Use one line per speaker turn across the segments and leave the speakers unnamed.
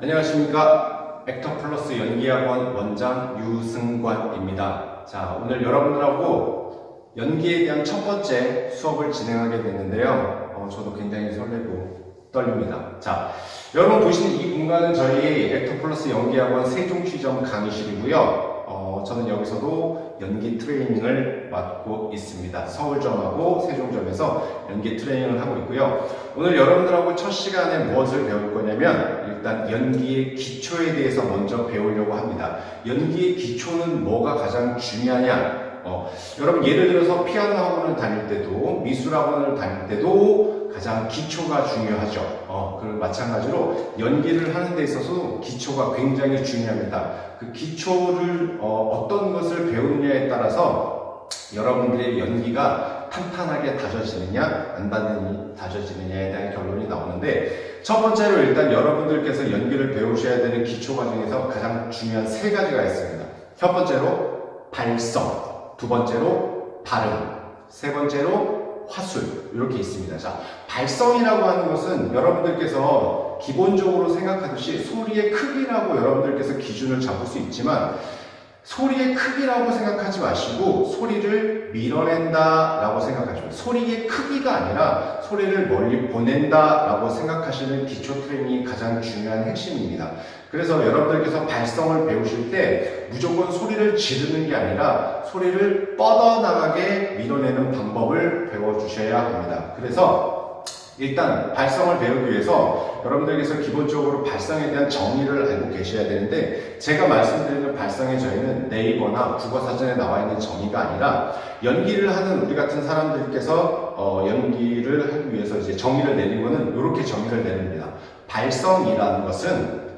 안녕하십니까. 액터 플러스 연기학원 원장 유승관입니다. 자, 오늘 여러분들하고 연기에 대한 첫 번째 수업을 진행하게 됐는데요. 어, 저도 굉장히 설레고 떨립니다. 자, 여러분 보시는 이 공간은 저희 액터 플러스 연기학원 세종 취점 강의실이고요. 어, 저는 여기서도 연기 트레이닝을 맡고 있습니다. 서울점하고 세종점에서 연기 트레이닝을 하고 있고요. 오늘 여러분들하고 첫 시간에 무엇을 배울 거냐면 일단 연기의 기초에 대해서 먼저 배우려고 합니다. 연기의 기초는 뭐가 가장 중요하냐? 어, 여러분 예를 들어서 피아노 학원을 다닐 때도 미술 학원을 다닐 때도 가장 기초가 중요하죠. 어, 그 마찬가지로 연기를 하는 데 있어서 기초가 굉장히 중요합니다. 그 기초를 어, 어떤 것을 배우느냐에 따라서 여러분들의 연기가 탄탄하게 다져지느냐 안 다니- 다져지느냐에 대한 결론이 나오는데 첫 번째로 일단 여러분들께서 연기를 배우셔야 되는 기초 과정에서 가장 중요한 세 가지가 있습니다. 첫 번째로 발성, 두 번째로 발음, 세 번째로 화술 이렇게 있습니다. 자, 발성이라고 하는 것은 여러분들께서 기본적으로 생각하듯이 소리의 크기라고 여러분들께서 기준을 잡을 수 있지만 소리의 크기라고 생각하지 마시고 소리를 밀어낸다라고 생각하시고 소리의 크기가 아니라 소리를 멀리 보낸다라고 생각하시는 기초 트레이닝이 가장 중요한 핵심입니다. 그래서 여러분들께서 발성을 배우실 때 무조건 소리를 지르는 게 아니라 소리를 뻗어나가게 밀어내는 방법을 배워주셔야 합니다. 그래서 일단 발성을 배우기 위해서 여러분들께서 기본적으로 발성에 대한 정의를 알고 계셔야 되는데 제가 말씀드리는 발성의 정의는 네이버나 국어사전에 나와 있는 정의가 아니라 연기를 하는 우리 같은 사람들께서 어, 연기를 하기 위해서 이제 정의를 내린 거는 이렇게 정의를 내립니다. 발성이라는 것은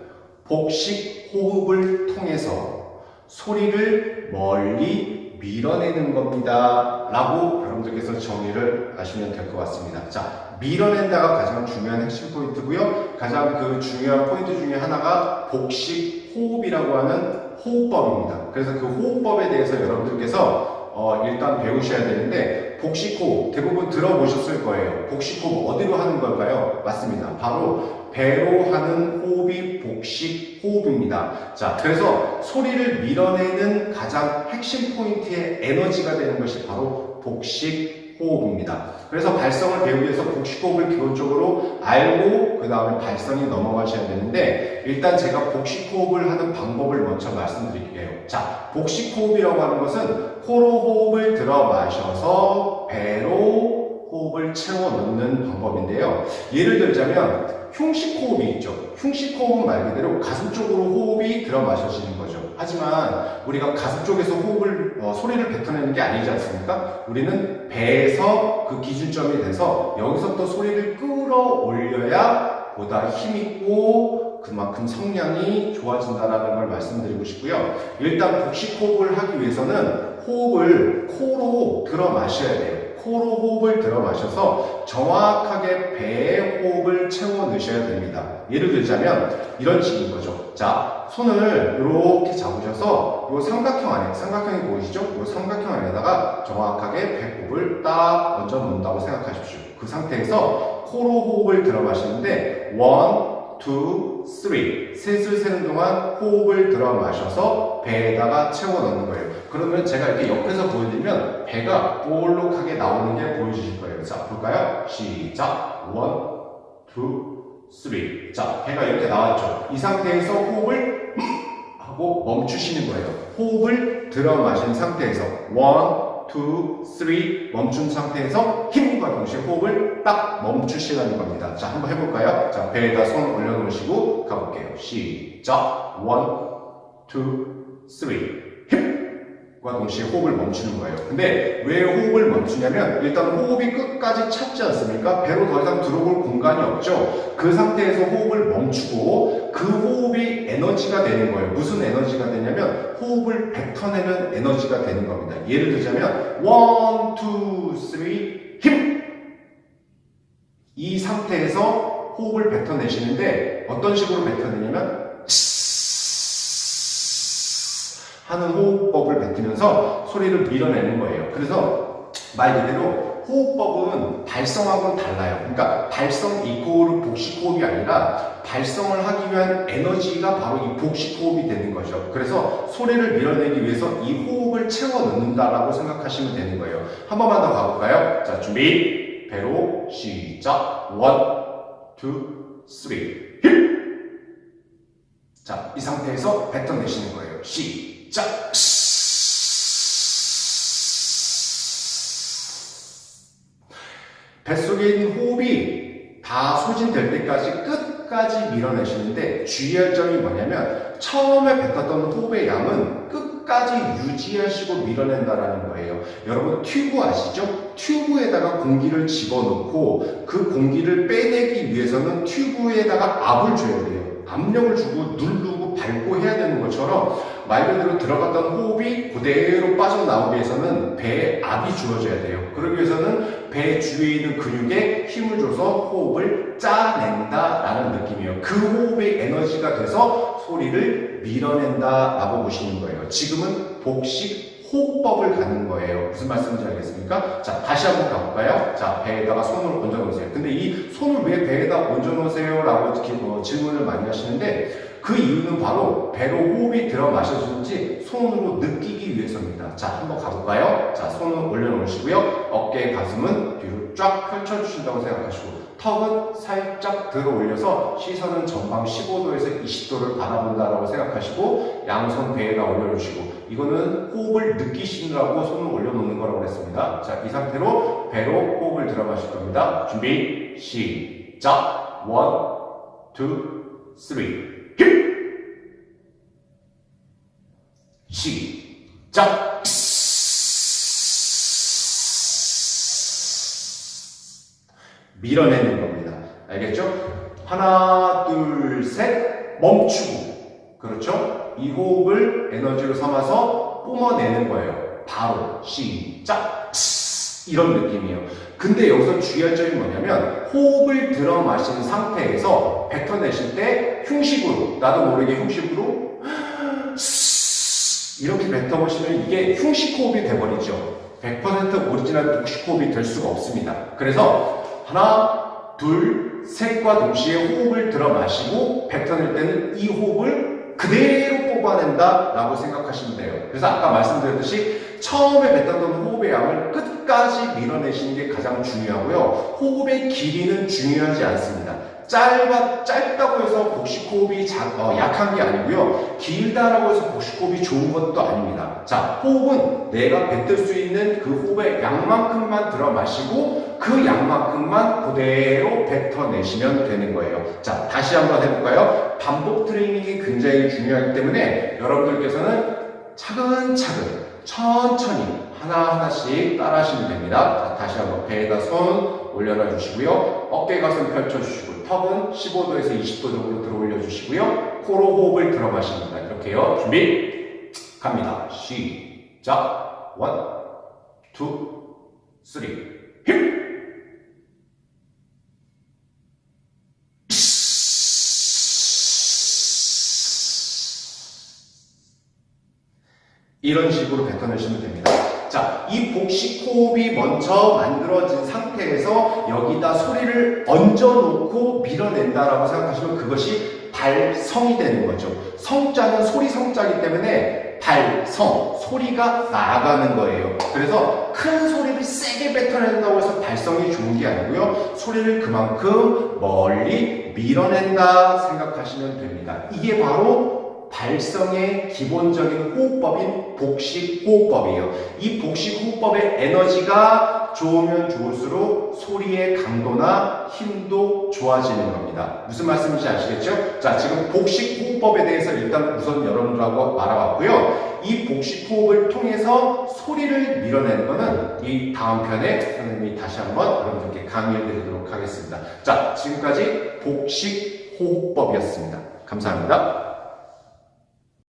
복식 호흡을 통해서 소리를 멀리 밀어내는 겁니다. 라고 여러분들께서 정의를 아시면 될 것 같습니다. 자, 밀어낸다가 가장 중요한 핵심 포인트고요. 가장 그 중요한 포인트 중에 하나가 복식 호흡이라고 하는 호흡법입니다. 그래서 그 호흡법에 대해서 여러분들께서 어, 일단 배우셔야 되는데 복식 호흡 대부분 들어보셨을 거예요. 복식 호흡 어디로 하는 걸까요? 맞습니다. 바로 배로 하는 호흡이 복식 호흡입니다. 자, 그래서 소리를 밀어내는 가장 핵심 포인트의 에너지가 되는 것이 바로 복식 호흡입니다. 그래서 발성을 배우기 위해서 복식 호흡을 기본적으로 알고 그 다음에 발성이 넘어가셔야 되는데 일단 제가 복식 호흡을 하는 방법을 먼저 말씀드릴게요. 자, 복식 호흡이라고 하는 것은 코로 호흡을 들어 마셔서 배로 호흡을 채워 넣는 방법인데요. 예를 들자면 흉식 호흡이 있죠. 흉식 호흡은 말 그대로 가슴 쪽으로 호흡이 들어 마셔지는 거죠. 하지만 우리가 가슴 쪽에서 호흡을 어, 소리를 뱉어내는 게 아니지 않습니까? 우리는 배에서 그 기준점이 돼서 여기서 또 소리를 끌어올려야 보다 힘있고 그만큼 성량이 좋아진다는 걸 말씀드리고 싶고요. 일단 복식 호흡을 하기 위해서는 호흡을 코로 들어 마셔야 돼요. 코로 호흡을 들어 마셔서 정확하게 배에 호흡을 채워 넣으셔야 됩니다. 예를 들자면 이런 식인 거죠. 자, 손을 이렇게 잡으셔서 이 삼각형 안에, 삼각형이 보이시죠? 이 삼각형 안에다가 정확하게 배호흡을 딱 얹어 놓는다고 생각하십시오. 그 상태에서 코로 호흡을 들어 마시는데 원, two, three. 셋을 세는 동안 호흡을 들어 마셔서 배에다가 채워 넣는 거예요. 그러면 제가 이렇게 옆에서 보여드리면 배가 볼록하게 나오는 게 보여지실 거예요. 자, 볼까요? 시작. one, two, 자, 배가 이렇게 나왔죠. 이 상태에서 호흡을 하고 멈추시는 거예요. 호흡을 들어 마신 상태에서 1, 2, 3 멈춘 상태에서 힘과 동시에 호흡을 딱 멈추시라는 겁니다. 자, 한번 해볼까요? 자, 배에다 손 올려놓으시고 가볼게요. 시작. 1, 2, 3 힘! 과 동시에 호흡을 멈추는 거예요. 근데 왜 호흡을 멈추냐면 일단 호흡이 끝까지 찼지 않습니까? 배로 더 이상 들어올 공간이 없죠. 그 상태에서 호흡을 멈추고 그 호흡이 에너지가 되는 거예요. 무슨 에너지가 되냐면 호흡을 뱉어내는 에너지가 되는 겁니다. 예를 들자면 원, 투, 쓰리, 힘! 이 상태에서 호흡을 뱉어내시는데 어떤 식으로 뱉어내냐면 하는 호흡 뱉으면서 소리를 밀어내는 거예요. 그래서 말 그대로 호흡법은 발성하고는 달라요. 그러니까 발성 이코르 복식 호흡이 아니라 발성을 하기 위한 에너지가 바로 이 복식 호흡이 되는 거죠. 그래서 소리를 밀어내기 위해서 이 호흡을 채워 넣는다라고 생각하시면 되는 거예요. 한 번만 더 가볼까요? 자, 준비. 배로 시작. 원, 투, 쓰리. 자, 이 상태에서 뱉어내시는 거예요. 시작. 뱃속에 있는 호흡이 다 소진될 때까지 끝까지 밀어내시는데 주의할 점이 뭐냐면 처음에 뱉었던 호흡의 양은 끝까지 유지하시고 밀어낸다라는 거예요. 여러분 튜브 아시죠? 튜브에다가 공기를 집어넣고 그 공기를 빼내기 위해서는 튜브에다가 압을 줘야 돼요. 압력을 주고 누르고 밟고 해야 되는 것처럼 말 그대로 들어갔던 호흡이 그대로 빠져나오기 위해서는 배에 압이 주어져야 돼요. 그러기 위해서는 배 주위에 있는 근육에 힘을 줘서 호흡을 짜낸다라는 느낌이에요. 그 호흡의 에너지가 돼서 소리를 밀어낸다라고 보시는 거예요. 지금은 복식 호흡법을 가는 거예요. 무슨 말씀인지 알겠습니까? 자, 다시 한번 가볼까요? 자, 배에다가 손을 얹어 놓으세요. 근데 이 손을 왜 배에다 얹어 놓으세요? 라고 뭐 질문을 많이 하시는데 그 이유는 바로 배로 호흡이 들어 마셔지는지 손으로 느끼기 위해서입니다. 자, 한번 가볼까요? 자, 손을 올려놓으시고요. 어깨, 가슴은 뒤로 쫙 펼쳐주신다고 생각하시고 턱은 살짝 들어 올려서 시선은 전방 15도에서 20도를 바라본다라고 생각하시고 양손 배에다 올려주시고 이거는 호흡을 느끼시느라고 손을 올려놓는 거라고 했습니다. 자, 이 상태로 배로 호흡을 들어 마실 겁니다. 준비, 시작! 원, 투, 쓰리. 시작. 밀어내는 겁니다. 알겠죠? 하나, 둘, 셋, 멈추고. 그렇죠? 이 호흡을 에너지로 삼아서 뿜어내는 거예요. 바로 시작. 이런 느낌이에요. 근데 여기서 주의할 점이 뭐냐면 호흡을 들어 마신 상태에서 뱉어내실 때 흉식으로 나도 모르게 흉식으로 이렇게 뱉어보시면 이게 흉식 호흡이 돼버리죠. 100% 오리지널 복식 호흡이 될 수가 없습니다. 그래서 하나, 둘, 셋과 동시에 호흡을 들어 마시고 뱉어낼 때는 이 호흡을 그대로 뽑아낸다라고 생각하시면 돼요. 그래서 아까 말씀드렸듯이 처음에 뱉었던 호흡의 양을 끝 까지 밀어내시는 게 가장 중요하고요. 호흡의 길이는 중요하지 않습니다. 짧아, 짧다고 해서 복식 호흡이 작, 어, 약한 게 아니고요. 길다라고 해서 복식 호흡이 좋은 것도 아닙니다. 자, 호흡은 내가 뱉을 수 있는 그 호흡의 양만큼만 들어 마시고 그 양만큼만 그대로 뱉어내시면 되는 거예요. 자, 다시 한번 해볼까요? 반복 트레이닝이 굉장히 중요하기 때문에 여러분들께서는 차근차근 천천히 하나하나씩 따라 하시면 됩니다. 자, 다시 한번 배에다 손 올려놔 주시고요. 어깨 가슴 펼쳐 주시고 턱은 15도에서 20도 정도 들어 올려 주시고요. 코로 호흡을 들어 마십니다. 이렇게요. 준비 갑니다. 시작 원, 투, 쓰리 힘! 이런 식으로 뱉어내시면 됩니다. 호흡이 먼저 만들어진 상태에서 여기다 소리를 얹어놓고 밀어낸다라고 생각하시면 그것이 발성이 되는 거죠. 성자는 소리 성자이기 때문에 발성, 소리가 나가는 거예요. 그래서 큰 소리를 세게 뱉어낸다고 해서 발성이 좋은 게 아니고요. 소리를 그만큼 멀리 밀어낸다 생각하시면 됩니다. 이게 바로 발성의 기본적인 호흡법인 복식 호흡법이에요. 이 복식 호흡법의 에너지가 좋으면 좋을수록 소리의 강도나 힘도 좋아지는 겁니다. 무슨 말씀인지 아시겠죠? 자, 지금 복식 호흡법에 대해서 일단 우선 여러분들하고 알아봤고요. 이 복식 호흡을 통해서 소리를 밀어내는 거는 이 다음 편에 선생님이 다시 한번 여러분들께 강의해 드리도록 하겠습니다. 자, 지금까지 복식 호흡법이었습니다. 감사합니다.